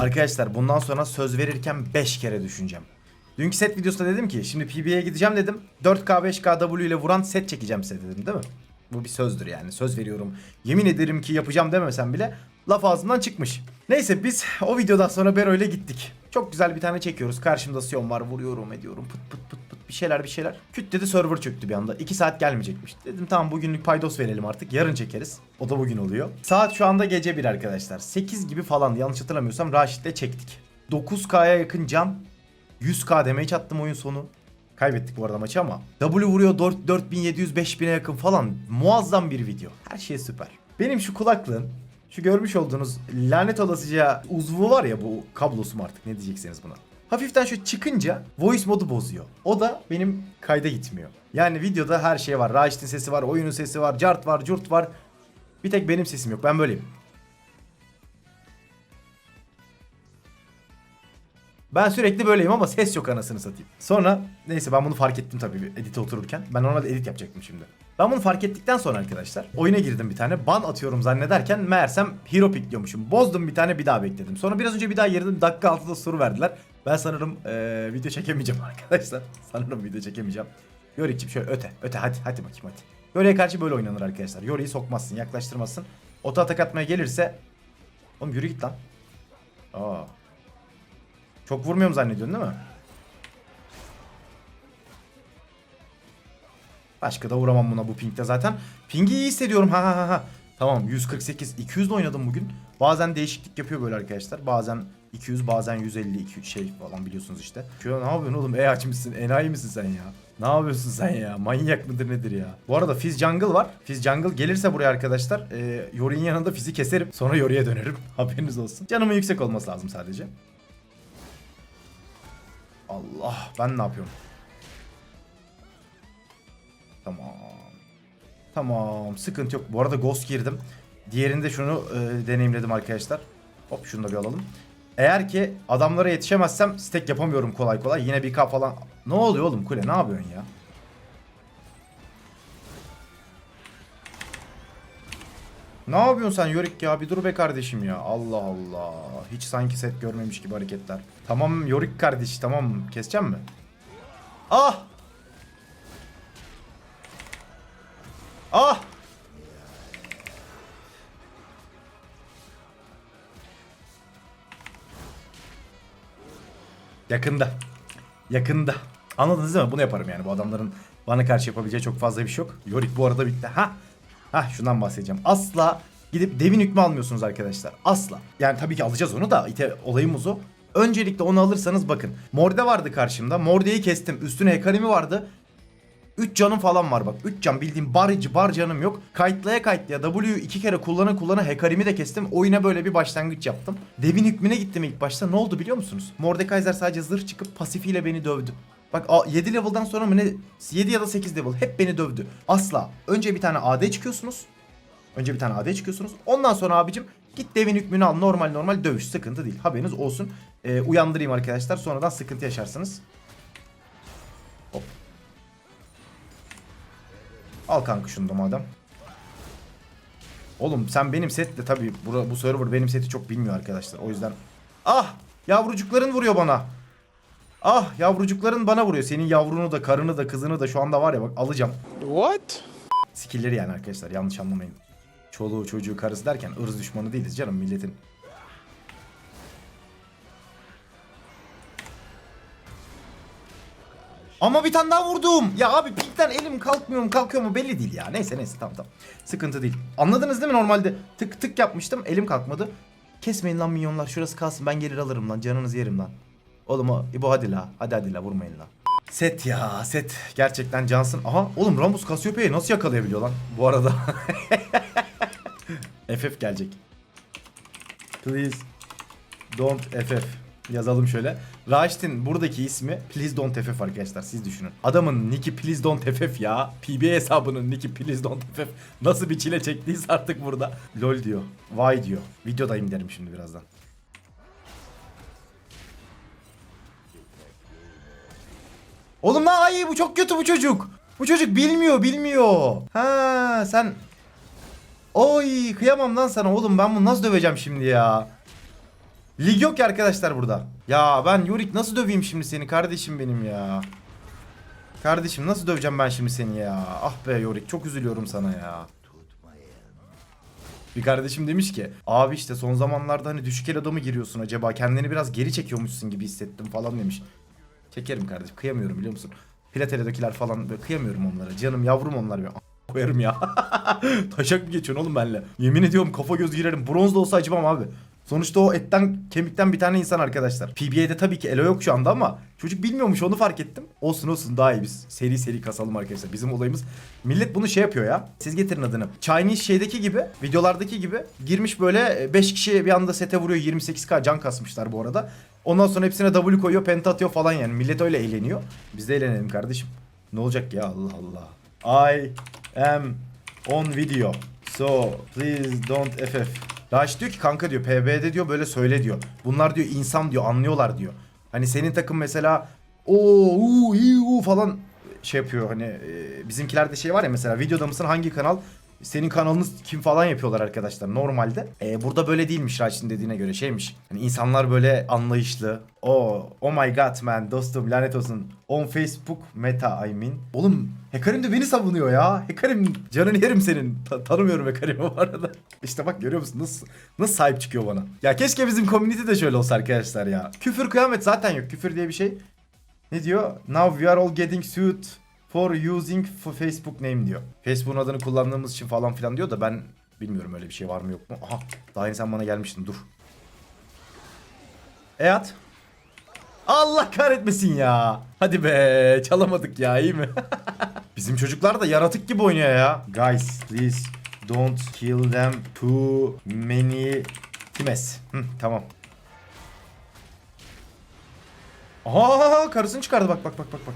Arkadaşlar bundan sonra söz verirken 5 kere düşüneceğim. Dünkü set videosunda dedim ki şimdi PB'ye gideceğim dedim. 4K 5K W ile vuran set çekeceğim size dedim değil mi? Bu bir sözdür yani söz veriyorum. Yemin ederim ki yapacağım demesem bile laf ağzımdan çıkmış. Neyse biz o videodan sonra Bero ile gittik. Çok güzel bir tane çekiyoruz. Karşımda Sion var vuruyorum ediyorum pıt pıt pıt bir şeyler bir şeyler. Küt dedi server çöktü bir anda. 2 saat gelmeyecekmiş. Dedim tamam bugünlük paydos verelim artık. Yarın çekeriz. O da bugün oluyor. Saat şu anda gece 1 arkadaşlar. 8 gibi falan yanlış hatırlamıyorsam Raşit'le çektik. 9K'ya yakın can. 100K damage attım oyun sonu. Kaybettik bu arada maçı ama. W vuruyor 4, 4700 5000'e yakın falan. Muazzam bir video. Her şey süper. Benim şu kulaklığın şu görmüş olduğunuz lanet olasıca uzvu var ya bu kablosu mu artık ne diyeceksiniz buna. Hafiften şu çıkınca voice modu bozuyor. O da benim kayda gitmiyor. Yani videoda her şey var. Raşit'in sesi var, oyunun sesi var, cart var, curt var. Bir tek benim sesim yok. Ben böyleyim. Ben sürekli böyleyim ama ses yok anasını satayım. Sonra neyse ben bunu fark ettim tabii edite otururken. Ben normalde edit yapacaktım şimdi. Ben bunu fark ettikten sonra arkadaşlar oyuna girdim bir tane. Ban atıyorum zannederken meğersem hero pickliyormuşum. Bozdum bir tane bir daha bekledim. Sonra biraz önce bir daha girdim. Dakika 6'da soru verdiler. Ben sanırım eee, video çekemeyeceğim arkadaşlar. Sanırım video çekemeyeceğim. Yorik'cim şöyle öte öte hadi hadi bakayım hadi. Yori'ye karşı böyle oynanır arkadaşlar. Yori'yi sokmazsın yaklaştırmazsın. Ota atak atmaya gelirse... Oğlum yürü git lan. Aa. Çok vurmuyorum zannediyorsun değil mi? Başka da vuramam buna bu pingde zaten. Ping'i iyi hissediyorum ha ha ha. Tamam 148 200 de oynadım bugün. Bazen değişiklik yapıyor böyle arkadaşlar. Bazen 200 bazen 150 200 şey falan biliyorsunuz işte. Şu ne yapıyorsun oğlum? E açmışsın. Enayi misin sen ya? Ne yapıyorsun sen ya? Manyak mıdır nedir ya? Bu arada Fizz Jungle var. Fizz Jungle gelirse buraya arkadaşlar e, Yori'nin yanında Fizz'i keserim. Sonra Yori'ye dönerim. Haberiniz olsun. Canımın yüksek olması lazım sadece. Allah ben ne yapıyorum? Tamam. Tamam sıkıntı yok. Bu arada Ghost girdim. Diğerinde şunu e, deneyimledim arkadaşlar. Hop şunu da bir alalım. Eğer ki adamlara yetişemezsem stack yapamıyorum kolay kolay. Yine bir K falan. Ne oluyor oğlum kule ne yapıyorsun ya? Ne yapıyorsun sen Yorick ya? Bir dur be kardeşim ya. Allah Allah. Hiç sanki set görmemiş gibi hareketler. Tamam Yorick kardeş tamam. Keseceğim mi? Ah! Ah! Yakında. Yakında. Anladınız değil mi? Bunu yaparım yani. Bu adamların bana karşı yapabileceği çok fazla bir şey yok. Yorick bu arada bitti. Ha? Ha şundan bahsedeceğim. Asla gidip devin hükmü almıyorsunuz arkadaşlar. Asla. Yani tabii ki alacağız onu da. İte, olayımız o. Öncelikle onu alırsanız bakın. Morde vardı karşımda. Morde'yi kestim. Üstüne Hekarimi vardı. 3 canım falan var bak. 3 can bildiğim bar, bar canım yok. Kayıtlaya kayıtlaya W'yu iki kere kullana kullana Hekarimi de kestim. Oyuna böyle bir başlangıç yaptım. Devin hükmüne gittim ilk başta. Ne oldu biliyor musunuz? Mordekaiser sadece zırh çıkıp pasifiyle beni dövdü. Bak a- 7 level'dan sonra mı ne? 7 ya da 8 level hep beni dövdü. Asla. Önce bir tane AD çıkıyorsunuz. Önce bir tane AD çıkıyorsunuz. Ondan sonra abicim git devin hükmünü al. Normal normal dövüş. Sıkıntı değil. Haberiniz olsun. Ee, uyandırayım arkadaşlar. Sonradan sıkıntı yaşarsınız. Al kanka şunu da madem. Oğlum sen benim setle tabii bu, server benim seti çok bilmiyor arkadaşlar. O yüzden ah yavrucukların vuruyor bana. Ah yavrucukların bana vuruyor. Senin yavrunu da karını da kızını da şu anda var ya bak alacağım. What? Skill'leri yani arkadaşlar yanlış anlamayın. Çoluğu çocuğu karısı derken ırz düşmanı değiliz canım milletin. Ama bir tane daha vurdum. Ya abi pikten elim kalkmıyor mu kalkıyor mu belli değil ya. Neyse neyse tamam tamam. Sıkıntı değil. Anladınız değil mi normalde? Tık tık yapmıştım elim kalkmadı. Kesmeyin lan minyonlar şurası kalsın ben gelir alırım lan canınızı yerim lan. Oğlum o İbo hadi la hadi hadi la vurmayın la. Set ya set gerçekten cansın. Aha oğlum Rambus Cassiopeia'yı nasıl yakalayabiliyor lan bu arada. FF gelecek. Please don't FF yazalım şöyle. Raşit'in buradaki ismi Please Don't FF arkadaşlar siz düşünün. Adamın nicki Please Don't FF ya. PB hesabının nicki Please Don't FF. Nasıl bir çile çektiyse artık burada. LOL diyor. Vay diyor. Videodayım derim şimdi birazdan. Oğlum lan ay bu çok kötü bu çocuk. Bu çocuk bilmiyor bilmiyor. Ha sen Oy kıyamam lan sana oğlum ben bunu nasıl döveceğim şimdi ya. Lig yok ya arkadaşlar burada. Ya ben Yorick nasıl döveyim şimdi seni kardeşim benim ya. Kardeşim nasıl döveceğim ben şimdi seni ya. Ah be Yorick çok üzülüyorum sana ya. Bir kardeşim demiş ki abi işte son zamanlarda hani düşük el adamı giriyorsun acaba kendini biraz geri çekiyormuşsun gibi hissettim falan demiş. Çekerim kardeşim kıyamıyorum biliyor musun? Platele'dekiler falan böyle kıyamıyorum onlara. Canım yavrum onlar bir a- koyarım ya. Taşak mı geçiyorsun oğlum benimle? Yemin ediyorum kafa göz girerim. Bronz da olsa acımam abi. Sonuçta o etten kemikten bir tane insan arkadaşlar. PBA'de tabii ki Elo yok şu anda ama çocuk bilmiyormuş onu fark ettim. Olsun olsun daha iyi biz seri seri kasalım arkadaşlar. Bizim olayımız millet bunu şey yapıyor ya. Siz getirin adını. Chinese şeydeki gibi videolardaki gibi girmiş böyle 5 kişi bir anda sete vuruyor 28k can kasmışlar bu arada. Ondan sonra hepsine W koyuyor penta atıyor falan yani. Millet öyle eğleniyor. Biz de eğlenelim kardeşim. Ne olacak ya Allah Allah. I am on video. So please don't FF. Raş diyor ki kanka diyor PB'de diyor böyle söyle diyor. Bunlar diyor insan diyor anlıyorlar diyor. Hani senin takım mesela o u u falan şey yapıyor hani e, bizimkilerde şey var ya mesela videoda mısın hangi kanal senin kanalınız kim falan yapıyorlar arkadaşlar normalde. E, burada böyle değilmiş Raş'ın dediğine göre şeymiş. Hani insanlar böyle anlayışlı. O oh my god man dostum lanet olsun. On Facebook meta I mean. Oğlum Hekarim de beni savunuyor ya. Hekarim canını yerim senin. Ta- tanımıyorum Hekarim'i bu arada. İşte bak görüyor musun nasıl nasıl sahip çıkıyor bana. Ya keşke bizim community de şöyle olsa arkadaşlar ya. Küfür kıyamet zaten yok. Küfür diye bir şey. Ne diyor? Now we are all getting sued for using Facebook name diyor. Facebook'un adını kullandığımız için falan filan diyor da ben bilmiyorum öyle bir şey var mı yok mu. Aha daha yeni sen bana gelmiştin dur. E at. Allah kahretmesin ya. Hadi be çalamadık ya iyi mi? Bizim çocuklar da yaratık gibi oynuyor ya. Guys please don't kill them too many times. Tamam. Aha karısını çıkardı bak bak bak bak bak.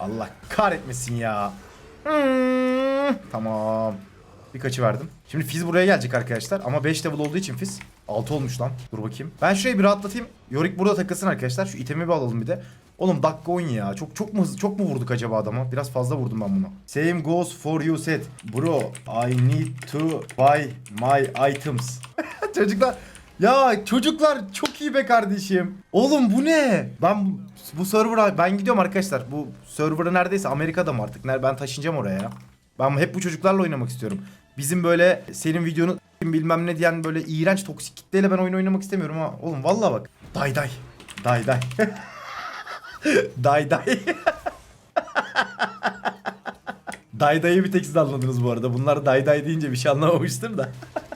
Allah kahretmesin ya. Hmm, tamam. Birkaçı verdim. Şimdi Fizz buraya gelecek arkadaşlar. Ama 5 level olduğu için Fizz 6 olmuş lan. Dur bakayım. Ben şurayı bir rahatlatayım. Yorick burada takılsın arkadaşlar. Şu itemi bir alalım bir de. Oğlum dakika 10 ya. Çok çok mu çok mu vurduk acaba adama? Biraz fazla vurdum ben bunu. Same goes for you said. Bro, I need to buy my items. Çocuklar ya çocuklar çok iyi be kardeşim. Oğlum bu ne? Ben bu server'a ben gidiyorum arkadaşlar. Bu server'ı neredeyse Amerika'da mı artık? Ben taşınacağım oraya ya. Ben hep bu çocuklarla oynamak istiyorum. Bizim böyle senin videonu bilmem ne diyen böyle iğrenç toksik kitleyle ben oyun oynamak istemiyorum ha. Oğlum vallahi bak. Day day. Day day. day day. day dayı bir tek siz anladınız bu arada. Bunlar day day deyince bir şey anlamamıştır da.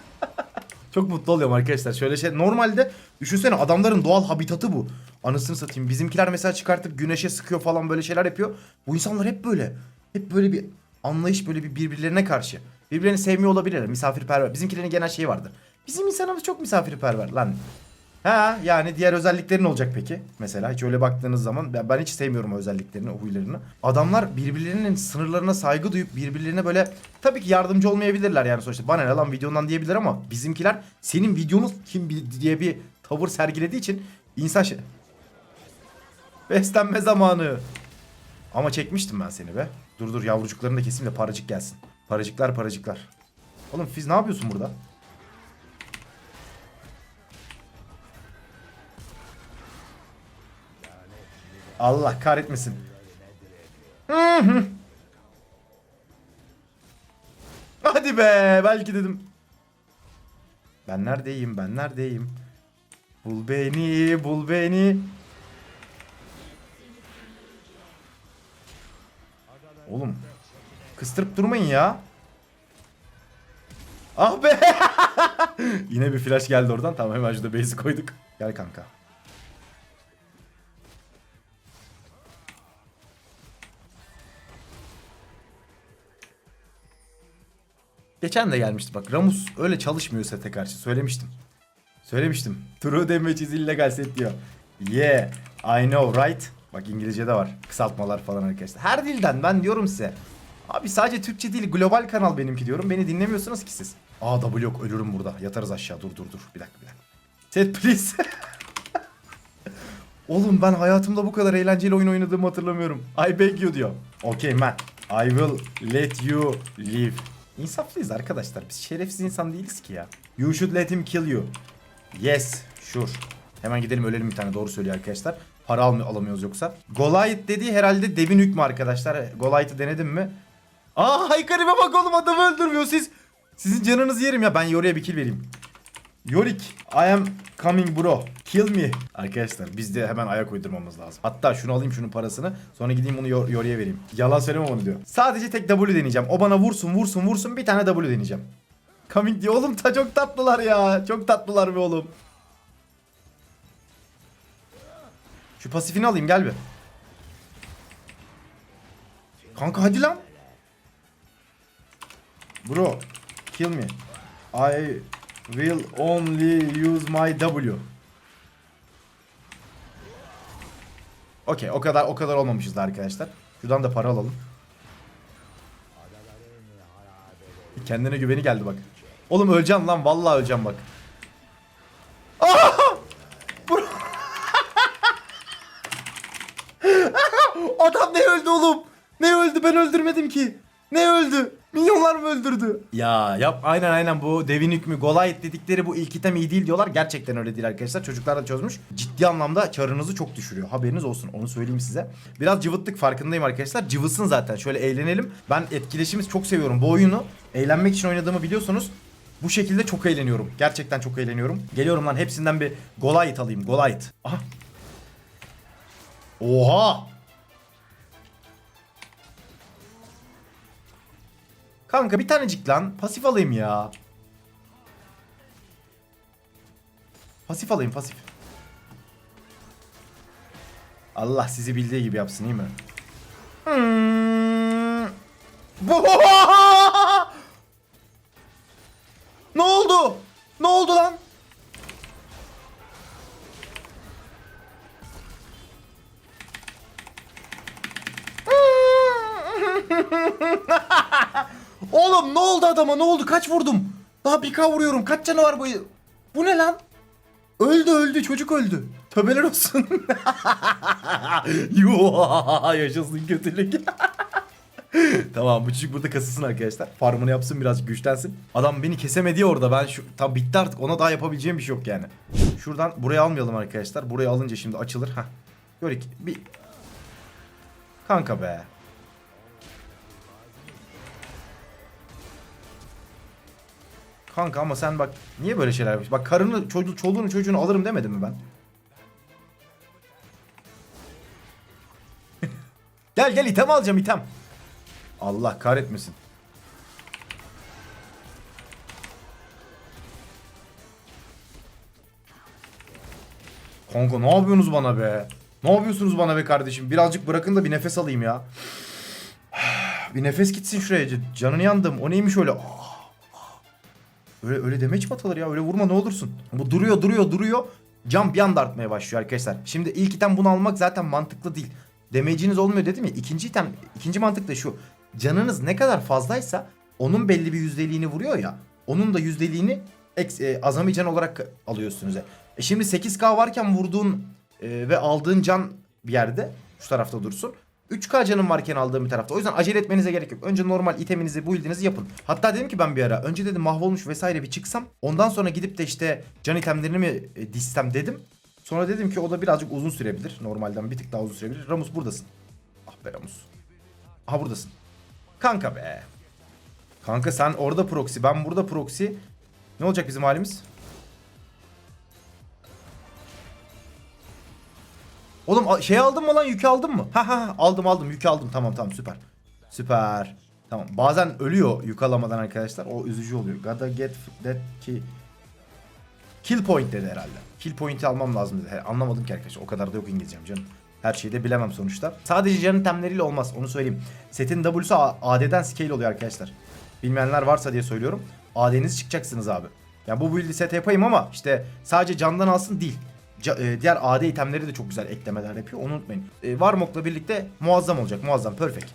Çok mutlu oluyorum arkadaşlar. Şöyle şey normalde düşünsene adamların doğal habitatı bu. Anasını satayım. Bizimkiler mesela çıkartıp güneşe sıkıyor falan böyle şeyler yapıyor. Bu insanlar hep böyle. Hep böyle bir anlayış böyle bir birbirlerine karşı. Birbirlerini sevmiyor olabilirler. Misafirperver. Bizimkilerin genel şeyi vardır. Bizim insanımız çok misafirperver lan. Ha yani diğer özelliklerin olacak peki? Mesela hiç öyle baktığınız zaman ben, hiç sevmiyorum o özelliklerini, o huylarını. Adamlar birbirlerinin sınırlarına saygı duyup birbirlerine böyle tabii ki yardımcı olmayabilirler yani sonuçta. Bana ne lan videondan diyebilir ama bizimkiler senin videonuz kim diye bir tavır sergilediği için insan şey... Beslenme zamanı. Ama çekmiştim ben seni be. Dur dur yavrucuklarını da keseyim de paracık gelsin. Paracıklar paracıklar. Oğlum Fiz ne yapıyorsun burada? Allah kahretmesin. Hı hı. Hadi be belki dedim. Ben neredeyim ben neredeyim? Bul beni bul beni. Oğlum kıstırıp durmayın ya. Ah be. Yine bir flash geldi oradan. Tamam hemen şurada base'i koyduk. Gel kanka. Geçen de gelmişti bak. Ramus öyle çalışmıyor sete karşı. Söylemiştim. Söylemiştim. True damage is illegal set diyor. Yeah. I know right. Bak İngilizce'de var. Kısaltmalar falan arkadaşlar. Her dilden ben diyorum size. Abi sadece Türkçe değil global kanal benimki diyorum. Beni dinlemiyorsunuz ki siz. Aa W yok ölürüm burada. Yatarız aşağı dur dur dur. Bir dakika bir dakika. Set please. Oğlum ben hayatımda bu kadar eğlenceli oyun oynadığımı hatırlamıyorum. I beg you diyor. Okay man. I will let you live. İnsaflıyız arkadaşlar. Biz şerefsiz insan değiliz ki ya. You should let him kill you. Yes, sure. Hemen gidelim ölelim bir tane doğru söylüyor arkadaşlar. Para almıyor, alamıyoruz yoksa. Goliath dediği herhalde devin hükmü arkadaşlar. Goliath'ı denedim mi? Aa haykaribe bak oğlum adamı öldürmüyor siz. Sizin canınızı yerim ya ben Yori'ye bir kill vereyim. Yorik, I am coming bro. Kill me. Arkadaşlar biz de hemen ayak uydurmamız lazım. Hatta şunu alayım şunun parasını. Sonra gideyim bunu Yor- vereyim. Yalan söylemem onu diyor. Sadece tek W deneyeceğim. O bana vursun vursun vursun bir tane W deneyeceğim. Coming diyor. Oğlum ta çok tatlılar ya. Çok tatlılar be oğlum. Şu pasifini alayım gel bir. Kanka hadi lan. Bro, kill me. I will only use my W. Okey, o kadar o kadar olmamışız da arkadaşlar. Şuradan da para alalım. Kendine güveni geldi bak. Oğlum öleceğim lan, vallahi öleceğim bak. Adam ne öldü oğlum? Ne öldü? Ben öldürmedim ki. Ne öldü? Milyonlar mı öldürdü? Ya yap aynen aynen bu devin hükmü Goliath dedikleri bu ilk item iyi değil diyorlar. Gerçekten öyle değil arkadaşlar. Çocuklar da çözmüş. Ciddi anlamda çarınızı çok düşürüyor. Haberiniz olsun. Onu söyleyeyim size. Biraz cıvıttık farkındayım arkadaşlar. Cıvısın zaten. Şöyle eğlenelim. Ben etkileşimi çok seviyorum. Bu oyunu eğlenmek için oynadığımı biliyorsunuz. Bu şekilde çok eğleniyorum. Gerçekten çok eğleniyorum. Geliyorum lan hepsinden bir Goliath alayım. Goliath. Aha. Oha! Kanka bir tanecik lan. Pasif alayım ya. Pasif alayım pasif. Allah sizi bildiği gibi yapsın iyi mi? Hmm. adama ne oldu kaç vurdum? Daha K vuruyorum kaç canı var bu? Bu ne lan? Öldü öldü çocuk öldü. Töbeler olsun. Yuh, yaşasın kötülük. tamam bu çocuk burada kasılsın arkadaşlar. Farmını yapsın biraz güçlensin. Adam beni kesemedi orada ben şu tam bitti artık ona daha yapabileceğim bir şey yok yani. Şuradan buraya almayalım arkadaşlar. Burayı alınca şimdi açılır. Hah. Görik bir Kanka be. Kanka ama sen bak niye böyle şeyler yapıyorsun? Bak karını, çocuğu, çoluğunu çocuğunu alırım demedim mi ben? gel gel item alacağım item. Allah kahretmesin. Kanka ne yapıyorsunuz bana be? Ne yapıyorsunuz bana be kardeşim? Birazcık bırakın da bir nefes alayım ya. Bir nefes gitsin şuraya. Canını yandım. O neymiş öyle? Öyle öyle demeç mi atılır ya? Öyle vurma ne olursun. Bu duruyor duruyor duruyor. Cam bir anda artmaya başlıyor arkadaşlar. Şimdi ilk item bunu almak zaten mantıklı değil. Damage'iniz olmuyor dedim ya. İkinci item, ikinci mantık da şu. Canınız ne kadar fazlaysa onun belli bir yüzdeliğini vuruyor ya. Onun da yüzdeliğini eks, e, azami can olarak alıyorsunuz. E şimdi 8k varken vurduğun e, ve aldığın can bir yerde şu tarafta dursun. 3K canım varken aldığım bir tarafta. O yüzden acele etmenize gerek yok. Önce normal iteminizi, build'inizi yapın. Hatta dedim ki ben bir ara önce dedim mahvolmuş vesaire bir çıksam. Ondan sonra gidip de işte can itemlerini mi e, dizsem dedim. Sonra dedim ki o da birazcık uzun sürebilir. Normalden bir tık daha uzun sürebilir. Ramus buradasın. Ah be Ramus. Aha buradasın. Kanka be. Kanka sen orada proxy, ben burada proxy. Ne olacak bizim halimiz? Oğlum şey aldın mı lan yükü aldın mı? Ha ha aldım aldım yükü aldım tamam tamam süper. Süper. Tamam bazen ölüyor yük alamadan arkadaşlar o üzücü oluyor. Gotta get that ki Kill point dedi herhalde. Kill point'i almam lazım dedi. Anlamadım ki arkadaşlar o kadar da yok İngilizcem canım. Her şeyi de bilemem sonuçta. Sadece canın temleriyle olmaz onu söyleyeyim. Setin W'su AD'den scale oluyor arkadaşlar. Bilmeyenler varsa diye söylüyorum. AD'niz çıkacaksınız abi. Ya bu build'i set yapayım ama işte sadece candan alsın değil. E, diğer AD itemleri de çok güzel eklemeler yapıyor. Onu unutmayın. E, Warmock'la birlikte muazzam olacak. Muazzam. Perfect.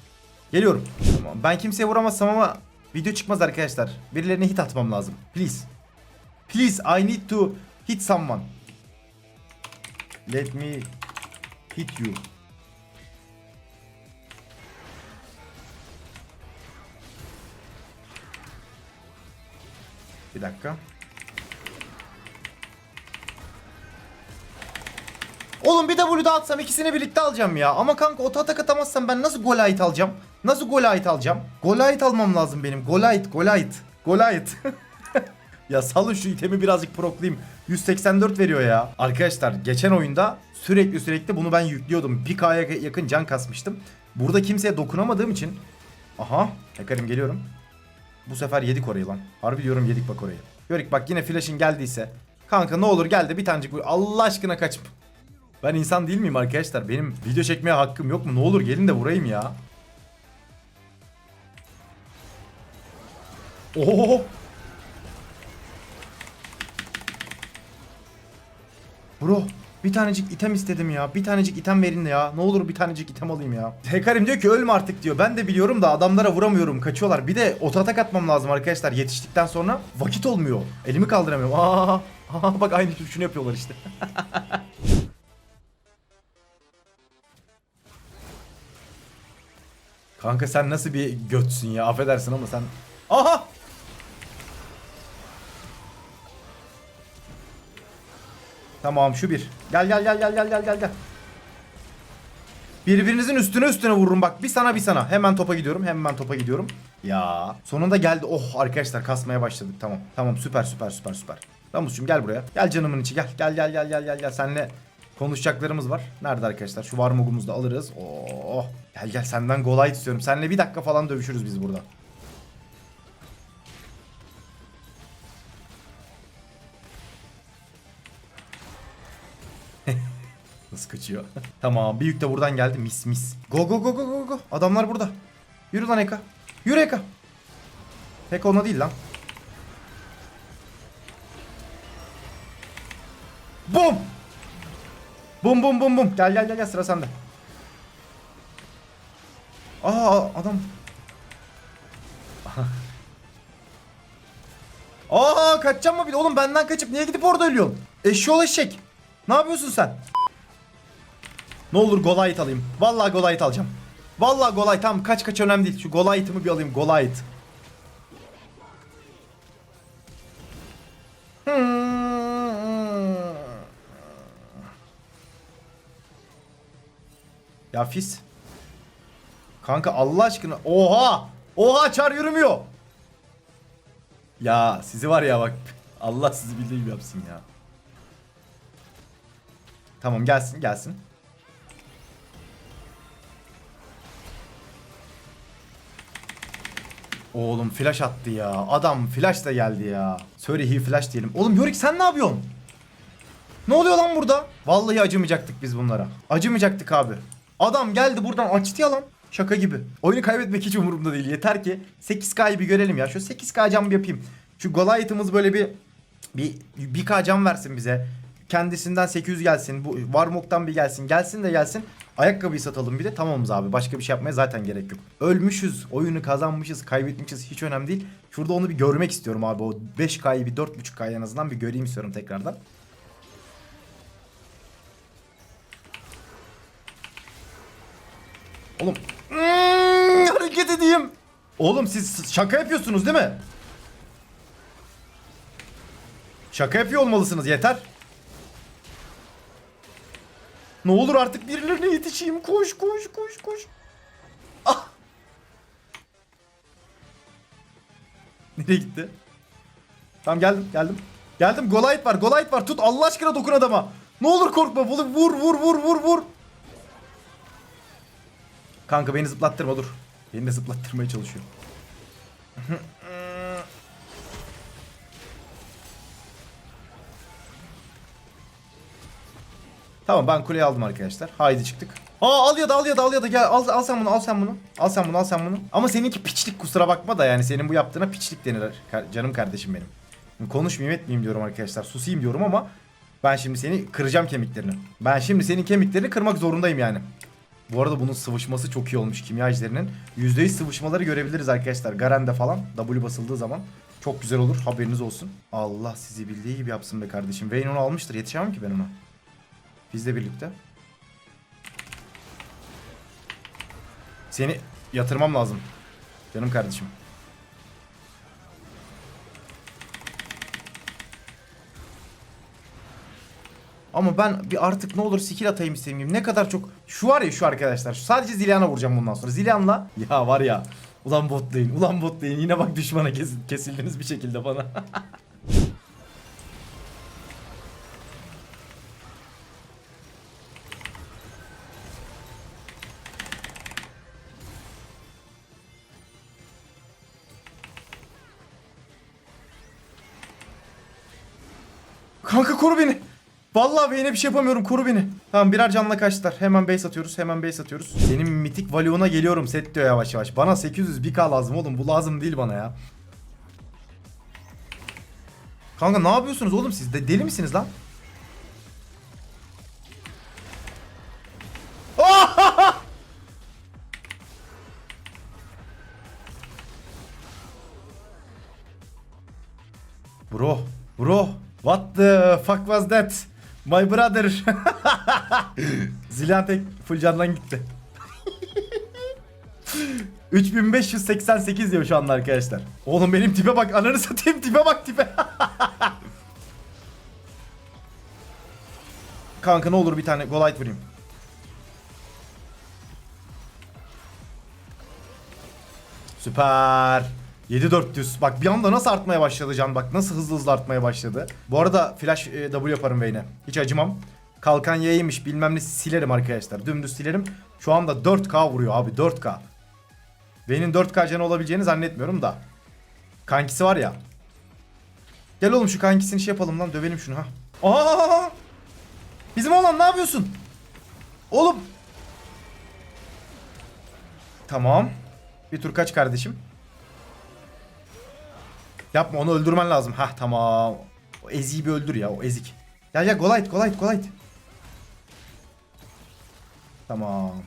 Geliyorum. Tamam. Ben kimseye vuramazsam ama video çıkmaz arkadaşlar. Birilerine hit atmam lazım. Please. Please I need to hit someone. Let me hit you. Bir dakika. Oğlum bir W daha atsam ikisini birlikte alacağım ya. Ama kanka oto atak atamazsam ben nasıl gol ait alacağım? Nasıl gol ait alacağım? Gol ait almam lazım benim. Gol ait, gol ait. Gol ait. ya salın şu itemi birazcık proklayayım. 184 veriyor ya. Arkadaşlar geçen oyunda sürekli sürekli bunu ben yüklüyordum. 1K'ya yakın can kasmıştım. Burada kimseye dokunamadığım için. Aha. Hekarim geliyorum. Bu sefer yedik orayı lan. Harbi diyorum yedik bak orayı. Yörük bak yine flash'ın geldiyse. Kanka ne olur gel de bir tanecik vur. Allah aşkına kaç. Ben insan değil miyim arkadaşlar? Benim video çekmeye hakkım yok mu? Ne olur gelin de vurayım ya. Oo. Bro bir tanecik item istedim ya. Bir tanecik item verin ya. Ne olur bir tanecik item alayım ya. Hekarim diyor ki ölme artık diyor. Ben de biliyorum da adamlara vuramıyorum. Kaçıyorlar. Bir de oto atak atmam lazım arkadaşlar. Yetiştikten sonra vakit olmuyor. Elimi kaldıramıyorum. Aa, aa bak aynı şunu yapıyorlar işte. Kanka sen nasıl bir götsün ya affedersin ama sen... Aha! Tamam şu bir. Gel gel gel gel gel gel gel gel. Birbirinizin üstüne üstüne vururum bak. Bir sana bir sana. Hemen topa gidiyorum. Hemen topa gidiyorum. Ya sonunda geldi. Oh arkadaşlar kasmaya başladık. Tamam. Tamam süper süper süper süper. Ramus'cum gel buraya. Gel canımın içi gel. Gel gel gel gel gel gel. Seninle konuşacaklarımız var. Nerede arkadaşlar? Şu varmogumuzu da alırız. Oh. Gel gel senden golay istiyorum. Seninle bir dakika falan dövüşürüz biz burada. Nasıl kaçıyor? tamam bir yük de buradan geldi mis mis. Go go go go go go. Adamlar burada. Yürü lan Eka. Yürü Eka. Pek ona değil lan. Bum bum bum bum. Gel gel gel gel sıra sende. Aa adam. Aa kaçacağım mı bir? Oğlum benden kaçıp niye gidip orada ölüyorsun? Eşşoğlu eşek. Ne yapıyorsun sen? Ne olur Golayit alayım. Vallahi Golayit alacağım. Vallahi Golayit tamam kaç kaç önemli değil. Şu Golayit'imi bir alayım Golayit. Ya Fis. Kanka Allah aşkına. Oha! Oha çar yürümüyor. Ya sizi var ya bak. Allah sizi bildiği gibi yapsın ya. Tamam gelsin gelsin. Oğlum flash attı ya. Adam flash da geldi ya. Söyle flash diyelim. Oğlum Yorick sen ne yapıyorsun? Ne oluyor lan burada? Vallahi acımayacaktık biz bunlara. Acımayacaktık abi. Adam geldi buradan açtı ya lan. Şaka gibi. Oyunu kaybetmek hiç umurumda değil. Yeter ki 8K'yı bir görelim ya. Şu 8K cam yapayım. Şu Goliath'ımız böyle bir bir 1K cam versin bize. Kendisinden 800 gelsin. Bu Warmok'tan bir gelsin. Gelsin de gelsin. Ayakkabıyı satalım bir de tamamız abi. Başka bir şey yapmaya zaten gerek yok. Ölmüşüz. Oyunu kazanmışız. Kaybetmişiz. Hiç önemli değil. Şurada onu bir görmek istiyorum abi. O 5K'yı bir 4.5K'yı en azından bir göreyim istiyorum tekrardan. Oğlum. Hmm, hareket edeyim. Oğlum siz şaka yapıyorsunuz değil mi? Şaka yapıyor olmalısınız yeter. Ne olur artık birilerine yetişeyim. Koş koş koş koş. Ah. Nereye gitti? Tamam geldim geldim. Geldim Goliath var Goliath var tut Allah aşkına dokun adama. Ne olur korkma vur vur vur vur vur vur. Kanka beni zıplattırma dur. Beni de zıplattırmaya çalışıyor. Tamam ben kuleyi aldım arkadaşlar. Haydi çıktık. Aa al ya da al ya da al ya da gel al, al sen bunu al sen bunu. Al sen bunu al sen bunu. Ama seninki piçlik kusura bakma da yani senin bu yaptığına piçlik denir canım kardeşim benim. Şimdi konuşmayayım etmeyeyim diyorum arkadaşlar. Susayım diyorum ama ben şimdi seni kıracağım kemiklerini. Ben şimdi senin kemiklerini kırmak zorundayım yani. Bu arada bunun sıvışması çok iyi olmuş kimyacılarının. %100 sıvışmaları görebiliriz arkadaşlar. Garen'de falan W basıldığı zaman. Çok güzel olur haberiniz olsun. Allah sizi bildiği gibi yapsın be kardeşim. Vayne onu almıştır yetişemem ki ben ona. Bizle birlikte. Seni yatırmam lazım. Canım kardeşim. Ama ben bir artık ne olur skill atayım istediğim gibi. Ne kadar çok... Şu var ya şu arkadaşlar. Sadece Zilean'a vuracağım bundan sonra. Zilean'la... Ya var ya. Ulan botlayın. Ulan botlayın. Yine bak düşmana kes- kesildiniz bir şekilde bana. Vallahi beyne bir şey yapamıyorum koru beni. Tamam birer canla kaçtılar. Hemen base atıyoruz hemen base atıyoruz. Senin mitik Valion'a geliyorum set diyor yavaş yavaş. Bana 800 1k lazım oğlum bu lazım değil bana ya. Kanka ne yapıyorsunuz oğlum siz de deli misiniz lan? Bro, bro, what the fuck was that? My brother. Zilyan tek full candan gitti. 3588 diyor şu anda arkadaşlar. Oğlum benim tipe bak ananı satayım tipe bak tipe. Kanka ne olur bir tane golite vurayım. Süper. 7400. Bak bir anda nasıl artmaya başladı can bak nasıl hızlı hızlı artmaya başladı. Bu arada flash e, W yaparım Vayne'e. Hiç acımam. Kalkan yayıymış bilmem ne silerim arkadaşlar. Dümdüz silerim. Şu anda 4K vuruyor abi 4K. Vayne'in 4K canı olabileceğini zannetmiyorum da. Kankisi var ya. Gel oğlum şu kankisini şey yapalım lan dövelim şunu ha. Aa! Bizim oğlan ne yapıyorsun? Oğlum. Tamam. Bir tur kaç kardeşim? Yapma onu öldürmen lazım. Hah tamam. O eziği bir öldür ya o ezik. Ya ya Golite Golite Golite. Tamam.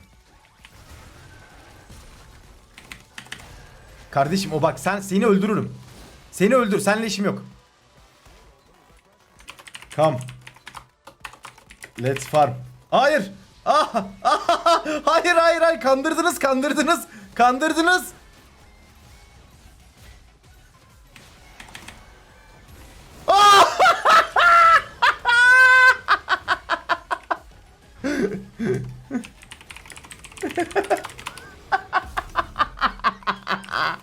Kardeşim o bak sen seni öldürürüm. Seni öldür. Seninle işim yok. Come. Let's farm. Hayır. Ah, ah, hayır hayır hayır kandırdınız kandırdınız. Kandırdınız.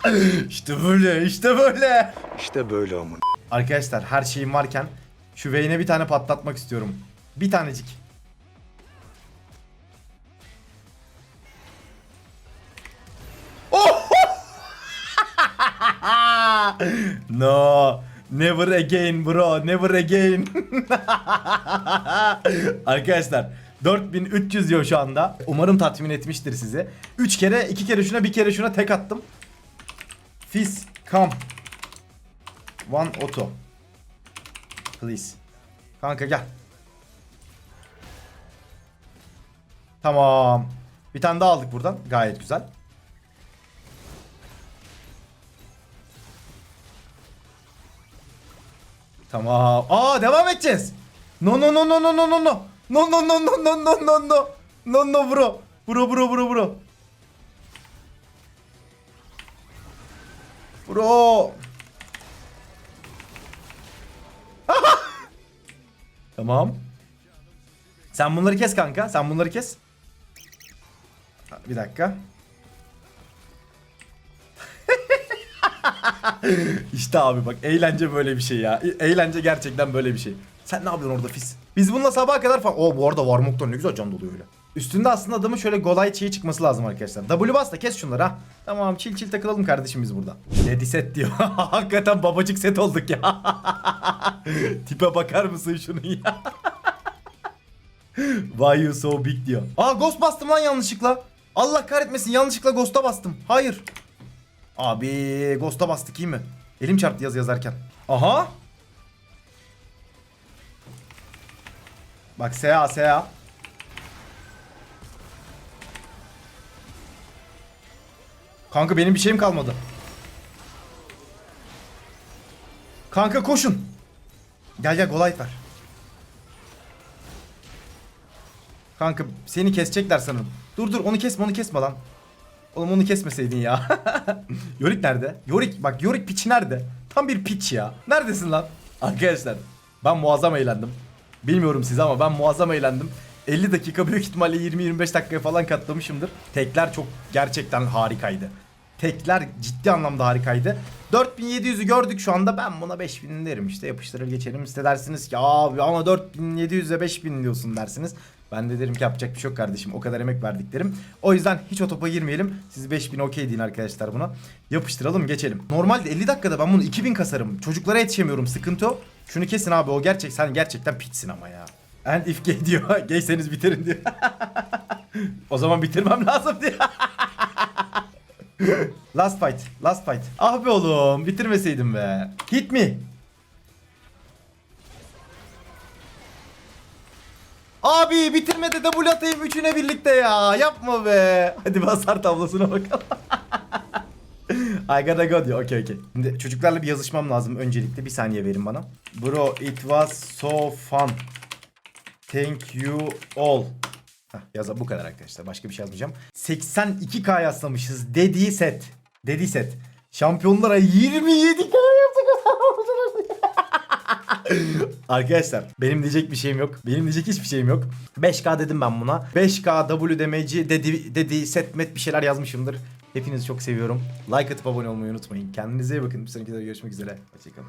İşte böyle işte böyle. İşte böyle amın. Arkadaşlar her şeyim varken şu Vayne'e bir tane patlatmak istiyorum. Bir tanecik. Oh! no. Never again bro. Never again. Arkadaşlar 4300 diyor şu anda. Umarım tatmin etmiştir sizi. 3 kere, 2 kere şuna, bir kere şuna tek attım. Fizz, come. One auto. Please. Kanka gel. Tamam. Bir tane daha aldık buradan. Gayet güzel. Tamam. Aa devam edeceğiz. No no no no no no no no. No no no no no no no no. No no bro. Bro bro bro bro. Bro. Tamam. Sen bunları kes kanka. Sen bunları kes. Bir dakika. işte abi bak eğlence böyle bir şey ya. E- Eğlence gerçekten böyle bir şey. Sen ne yapıyorsun orada fis? Biz bununla sabaha kadar falan... Oo bu arada Warmock'tan ne güzel can doluyor öyle. Üstünde aslında adamın şöyle golay çiğ çıkması lazım arkadaşlar. W bas da kes şunları ha. Tamam çil çil takılalım kardeşim biz burada. Lady set diyor. Hakikaten babacık set olduk ya. Tipe bakar mısın şunu ya? Why you so big diyor. Aa ghost bastım lan yanlışlıkla. Allah kahretmesin yanlışlıkla ghost'a bastım. Hayır. Abi ghost'a bastık iyi mi? Elim çarptı yazı yazarken. Aha. Bak SA SA. Kanka benim bir şeyim kalmadı. Kanka koşun. Gel gel golay ver. Kanka seni kesecekler sanırım. Dur dur onu kesme onu kesme lan. Oğlum onu kesmeseydin ya. Yorik nerede? Yorik bak Yorik piçi nerede? Tam bir piç ya. Neredesin lan? Arkadaşlar ben muazzam eğlendim. Bilmiyorum size ama ben muazzam eğlendim. 50 dakika büyük ihtimalle 20-25 dakikaya falan katlamışımdır. Tekler çok gerçekten harikaydı. Tekler ciddi anlamda harikaydı. 4700'ü gördük şu anda ben buna 5000 derim işte yapıştırır geçerim İşte dersiniz ki abi ama 4700'e 5000 diyorsun dersiniz. Ben de derim ki yapacak bir şey yok kardeşim o kadar emek verdik derim. O yüzden hiç o topa girmeyelim. Siz 5000 okey deyin arkadaşlar buna. Yapıştıralım geçelim. Normalde 50 dakikada ben bunu 2000 kasarım. Çocuklara yetişemiyorum sıkıntı o. Şunu kesin abi o gerçek sen gerçekten pitsin ama ya. And if gay diyor. Gayseniz bitirin diyor. o zaman bitirmem lazım diyor. last fight. Last fight. Ah be oğlum bitirmeseydim be. Hit me. Abi bitirmede double atayım üçüne birlikte ya. Yapma be. Hadi bir hasar tablosuna bakalım. I gotta go diyor. Okey okey. Şimdi çocuklarla bir yazışmam lazım öncelikle. Bir saniye verin bana. Bro it was so fun. Thank you all. Yaza bu kadar arkadaşlar. Başka bir şey yazmayacağım. 82k yaslamışız. Dediği set. Dediği set. Şampiyonlara 27k yaptık. Arkadaşlar benim diyecek bir şeyim yok. Benim diyecek hiçbir şeyim yok. 5K dedim ben buna. 5K WDMC dedi, dedi set met bir şeyler yazmışımdır. Hepinizi çok seviyorum. Like atıp abone olmayı unutmayın. Kendinize iyi bakın. Bir sonraki videoda görüşmek üzere. Hoşçakalın.